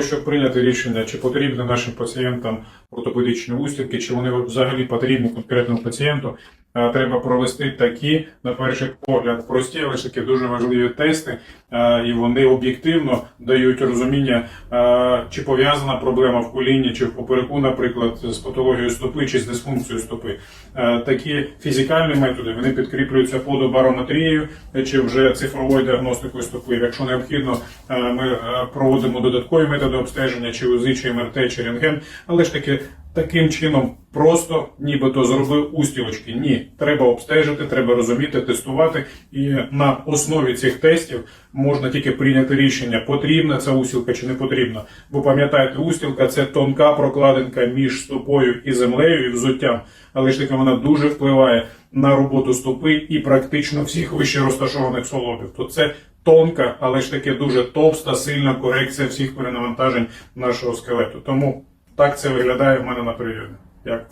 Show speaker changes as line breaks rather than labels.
Щоб прийняти рішення, чи потрібні нашим пацієнтам ортопедичні устілки, чи вони взагалі потрібні конкретному пацієнту, треба провести такі, на перший погляд, прості, але ж таки дуже важливі тести, і вони об'єктивно дають розуміння, чи пов'язана проблема в коліні, чи в попереку, наприклад, з патологією стопи, чи з дисфункцією стопи. Такі фізикальні методи вони підкріплюються подобарометрією, чи вже цифровою діагностикою стопи. Якщо необхідно, ми проводимо додаткові методи обстеження, чи УЗИ, чи МРТ, чи рентген, але ж таки таким чином просто нібито зробив устілочки. Ні, треба обстежити, треба розуміти, тестувати. І на основі цих тестів можна тільки прийняти рішення, потрібна ця устілка чи не потрібна. Бо пам'ятаєте, устілка це тонка прокладинка між стопою і землею і взуттям, але ж таки вона дуже впливає на роботу стопи і практично всіх вище розташованих солобів. То це тонка, але ж таки дуже товста, сильна корекція всіх перенавантажень нашого скелету. Тому так це виглядає в мене на прийомі. Дякую.